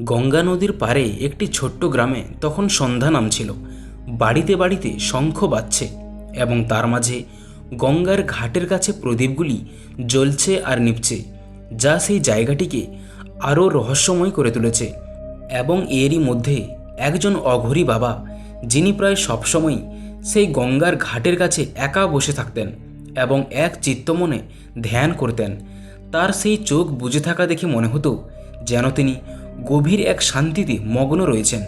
গঙ্গা নদীর পারে একটি ছোট্ট গ্রামে তখন সন্ধ্যা নামছিল। বাড়িতে বাড়িতে শঙ্খ বাজছে এবং তার মাঝে গঙ্গার ঘাটের কাছে প্রদীপগুলি জ্বলছে আর নিপছে যা সেই জায়গাটিকে আরও রহস্যময় করে তুলেছে এবং এরই মধ্যে একজন অঘরী বাবা, যিনি প্রায় সবসময় সেই গঙ্গার ঘাটের কাছে একা বসে থাকতেন এবং এক চিত্তমনে ধ্যান করতেন, তার সেই চোখ বুজে থাকা দেখে মনে হতো যেন তিনি গভীর এক শান্তিতে মগ্ন রয়েছেন।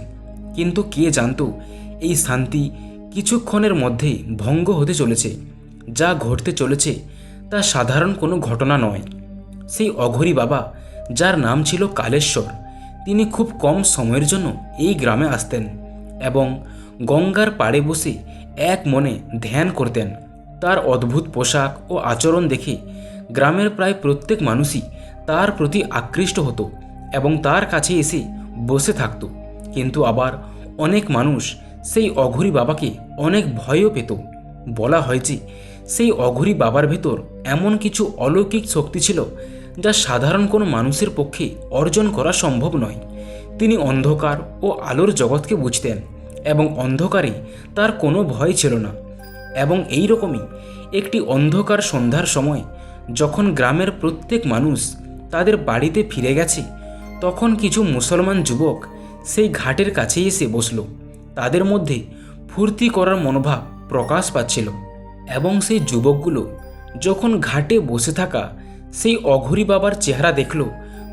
কিন্তু কে জানতো, এই শান্তি কিছুক্ষণের মধ্যেই ভঙ্গ হতে চলেছে। যা ঘটতে চলেছে তা সাধারণ কোনো ঘটনা নয়। সেই অঘরী বাবা, যার নাম ছিল কালেশ্বর, তিনি খুব কম সময়ের জন্য এই গ্রামে আসতেন এবং গঙ্গার পাড়ে বসে এক মনে ধ্যান করতেন। তার অদ্ভুত পোশাক ও আচরণ দেখে গ্রামের প্রায় প্রত্যেক মানুষই তার প্রতি আকৃষ্ট হতো। এবং তার কাছে এসে বসে থাকতো। কিন্তু আবার অনেক মানুষ সেই অঘরী বাবাকে অনেক ভয়ও পেত। বলা হয় যে সেই অঘরী বাবার ভেতর এমন কিছু অলৌকিক শক্তি ছিল যা সাধারণ কোনো মানুষের পক্ষে অর্জন করা সম্ভব নয়। তিনি অন্ধকার ও আলোর জগৎকে বুঝতেন এবং অন্ধকারে তার কোনো ভয় ছিল না। এবং এই রকমই একটি অন্ধকার সন্ধ্যার সময় যখন গ্রামের প্রত্যেক মানুষ তাদের বাড়িতে ফিরে গেছে তখন কিছু মুসলমান যুবক সেই ঘাটের কাছে এসে বসল। তাদের মধ্যে ফুর্তি করার মনোভাব প্রকাশ পাচ্ছিল এবং সেই যুবকগুলো যখন ঘাটে বসে থাকা সেই অঘরী বাবার চেহারা দেখল,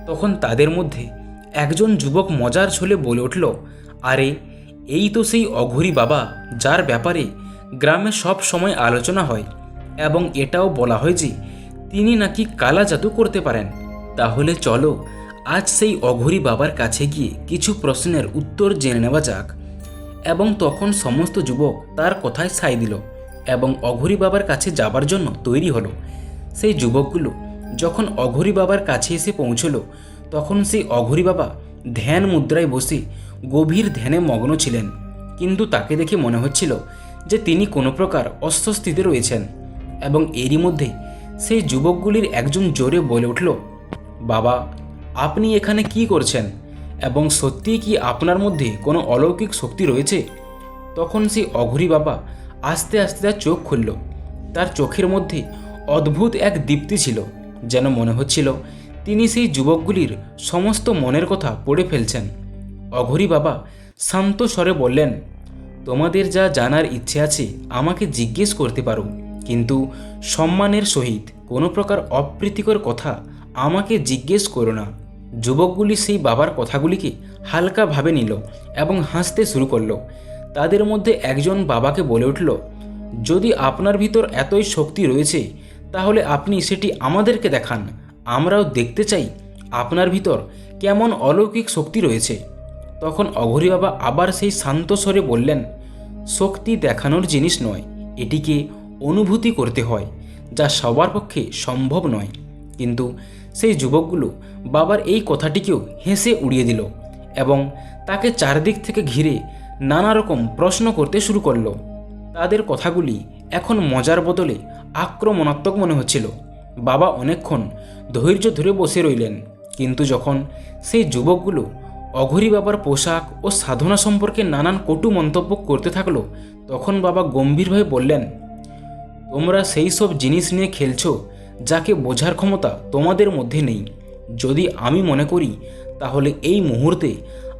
তখন তাদের মধ্যে একজন যুবক মজার ছলে বলে উঠল, আরে, এই তো সেই অঘরী বাবা, যার ব্যাপারে গ্রামে সব সময় আলোচনা হয় এবং এটাও বলা হয় যে তিনি নাকি কালা জাদু করতে পারেন। তাহলে চলো আজ সেই অঘরী বাবার কাছে গিয়ে কিছু প্রশ্নের উত্তর জেনে নেওয়া যাক। এবং তখন সমস্ত যুবক তার কথায় সাই দিল এবং অঘরী বাবার কাছে যাবার জন্য তৈরি হলো। সেই যুবকগুলো যখন অঘরী বাবার কাছে এসে পৌঁছলো, তখন সেই অঘরী বাবা ধ্যান মুদ্রায় বসে গভীর ধ্যানে মগ্ন ছিলেন। কিন্তু তাকে দেখে মনে হচ্ছিল যে তিনি কোনো প্রকার অস্বস্তিতে রয়েছেন এবং এরই মধ্যে সেই যুবকগুলির একজন জোরে বলে উঠল, বাবা আপনি এখানে কি করছেন? এবং সত্যিই কি আপনার মধ্যে কোনো অলৌকিক শক্তি রয়েছে? তখন সেই অঘরী বাবা আস্তে আস্তে তার চোখ খুলল। তার চোখের মধ্যে অদ্ভুত এক দীপ্তি ছিল, যেন মনে হচ্ছিল তিনি সেই যুবকগুলির সমস্ত মনের কথা পড়ে ফেলছেন। অঘরী বাবা শান্ত স্বরে বললেন, তোমাদের যা জানার ইচ্ছে আছে আমাকে জিজ্ঞেস করতে পারো, কিন্তু সম্মানের সহিত কোনো প্রকার অপ্রীতিকর কথা আমাকে জিজ্ঞেস করো না। যুবকগুলি সেই বাবার কথাগুলিকে হালকাভাবে নিল এবং হাসতে শুরু করল। তাদের মধ্যে একজন বাবাকে বলে উঠল, যদি আপনার ভিতর এতই শক্তি রয়েছে, তাহলে আপনি সেটি আমাদেরকে দেখান। আমরাও দেখতে চাই আপনার ভিতর কেমন অলৌকিক শক্তি রয়েছে। তখন অঘরী বাবা আবার সেই শান্ত স্বরে বললেন, শক্তি দেখানোর জিনিস নয়, এটিকে অনুভূতি করতে হয়, যা সবার পক্ষে সম্ভব নয়। কিন্তু সেই যুবকগুলো বাবার এই কথাটিকেও হেসে উড়িয়ে দিল এবং তাকে চারদিক থেকে ঘিরে নানা রকম প্রশ্ন করতে শুরু করল। তাদের কথাগুলি এখন মজার বদলে আক্রমণাত্মক মনে হচ্ছিল। বাবা অনেকক্ষণ ধৈর্য ধরে বসে রইলেন, কিন্তু যখন সেই যুবকগুলো অঘরী বাবার পোশাক ও সাধনা সম্পর্কে নানান কটু মন্তব্য করতে থাকল, তখন বাবা গম্ভীরভাবে বললেন, তোমরা সেই সব জিনিস নিয়ে খেলছো যাকে বোঝার ক্ষমতা তোমাদের মধ্যে নেই। যদি আমি মনে করি, তাহলে এই মুহূর্তে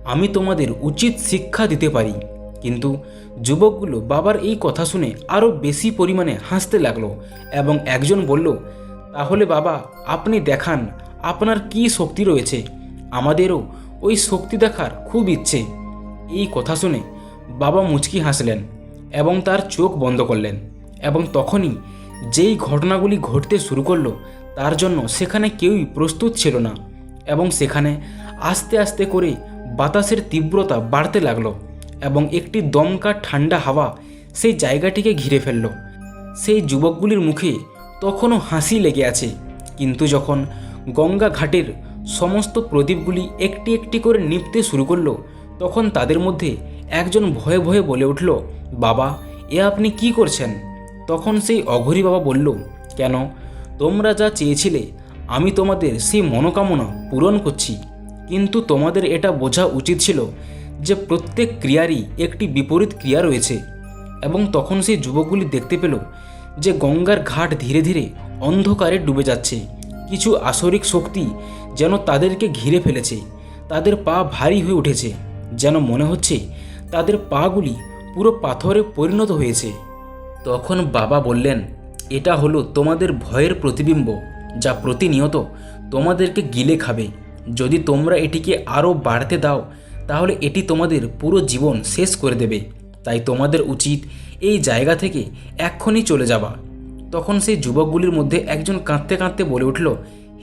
আমি তোমাদের উচিত শিক্ষা দিতে পারি। কিন্তু যুবকগুলো বাবার এই কথা শুনে আরও বেশি পরিমাণে হাসতে লাগল এবং একজন বলল, তাহলে বাবা, আপনি দেখান, আপনার কি শক্তি রয়েছে? আমাদেরও ওই শক্তি দেখার খুব ইচ্ছে। এই কথা শুনে বাবা মুচকি হাসলেন এবং তার চোখ বন্ধ করলেন এবং তখনই যেই ঘটনাগুলি ঘটতে শুরু করল, তার জন্য সেখানে কেউই প্রস্তুত ছিল না এবং সেখানে আস্তে আস্তে করে বাতাসের তীব্রতা বাড়তে লাগল এবং একটি দমকা ঠান্ডা হাওয়া সেই জায়গাটিকে ঘিরে ফেলল। সেই যুবকগুলির মুখে তখনও হাসি লেগে আছে, কিন্তু যখন গঙ্গা ঘাটের সমস্ত প্রদীপগুলি একটি একটি করে নিপতে শুরু করল, তখন তাদের মধ্যে একজন ভয়ে ভয়ে বলে উঠল, বাবা, এ আপনি কি করছেন? তখন সেই অঘরী বাবা বলল, কেন? তোমরা যা চেয়েছিলে, আমি তোমাদের সেই মনোকামনা পূরণ করছি। কিন্তু তোমাদের এটা বোঝা উচিত ছিল যে প্রত্যেক ক্রিয়ারই একটি বিপরীত ক্রিয়া রয়েছে। এবং তখন সেই যুবকগুলি দেখতে পেল যে গঙ্গার ঘাট ধীরে ধীরে অন্ধকারে ডুবে যাচ্ছে। কিছু আসরিক শক্তি যেন তাদেরকে ঘিরে ফেলেছে, তাদের পা ভারী হয়ে উঠেছে, যেন মনে হচ্ছে তাদের পাগুলি পুরো পাথরে পরিণত হয়েছে। তখন বাবা বললেন, এটা হলো তোমাদের ভয়ের প্রতিবিম্ব যা প্রতিনিয়ত তোমাদেরকে গিলে খাবে। যদি তোমরা এটিকে আরও বাড়তে দাও, তাহলে এটি তোমাদের পুরো জীবন শেষ করে দেবে। তাই তোমাদের উচিত এই জায়গা থেকে এক্ষুনি চলে যাবা তখন সেই যুবকগুলির মধ্যে একজন কাঁদতে কাঁদতে বলে উঠল,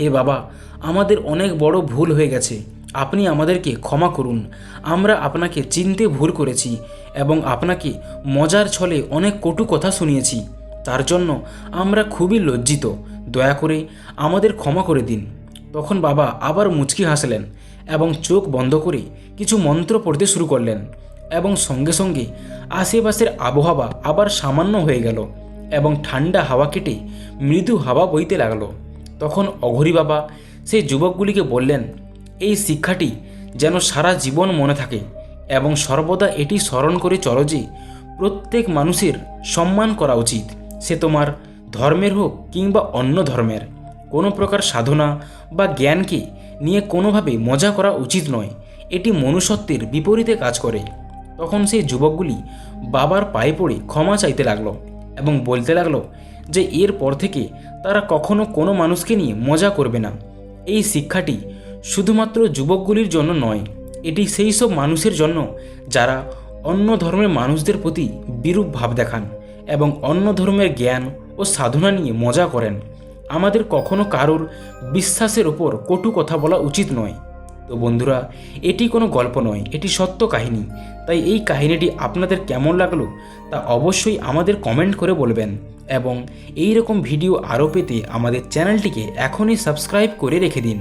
হে বাবা, আমাদের অনেক বড় ভুল হয়ে গেছে। আপনি আমাদেরকে ক্ষমা করুন। আমরা আপনাকে চিনতে ভুল করেছি এবং আপনাকে মজার ছলে অনেক কটু কথা শুনিয়েছি। তার জন্য আমরা খুবই লজ্জিত। দয়া করে আমাদের ক্ষমা করে দিন। তখন বাবা আবার মুচকি হাসলেন এবং চোখ বন্ধ করে কিছু মন্ত্র পড়তে শুরু করলেন এবং সঙ্গে সঙ্গে আশেপাশের আবহাওয়া আবার সামান্য হয়ে গেল এবং ঠান্ডা হাওয়া কেটে মৃদু হাওয়া বইতে লাগল। তখন অঘরী বাবা সেই যুবকগুলিকে বললেন এই শিক্ষাটি যেন সারা জীবন মনে থাকে এবং সর্বদা এটি স্মরণ করে চলো যে প্রত্যেক মানুষের সম্মান করা উচিত। সে তোমার ধর্মের হোক কিংবা অন্য ধর্মের, কোনো প্রকার সাধনা বা জ্ঞানকে নিয়ে কোনোভাবে মজা করা উচিত নয়। এটি মনুষ্যত্বের বিপরীতে কাজ করে। তখন সেই যুবকগুলি বাবার পায়ে পড়ে ক্ষমা চাইতে লাগল এবং বলতে লাগল যে, এরপর থেকে তারা কখনো কোনো মানুষকে নিয়ে মজা করবে না। এই শিক্ষাটি শুধুমাত্র যুবকগুলির জন্য নয়, এটি সেই সব মানুষের জন্য যারা অন্য ধর্মের মানুষদের প্রতি বিরূপ ভাব দেখান এবং অন্য ধর্মের জ্ঞান ও সাধনা নিয়ে মজা করেন। আমাদের কখনো কারোর বিশ্বাসের ওপর কটু কথা বলা উচিত নয়। তো বন্ধুরা, এটি কোনো গল্প নয়, এটি সত্য কাহিনী। তাই এই কাহিনীটি আপনাদের কেমন লাগল তা অবশ্যই আমাদের কমেন্ট করে বলবেন এবং এই রকম ভিডিও আরও পেতে আমাদের চ্যানেলটিকে এখনই সাবস্ক্রাইব করে রেখে দিন।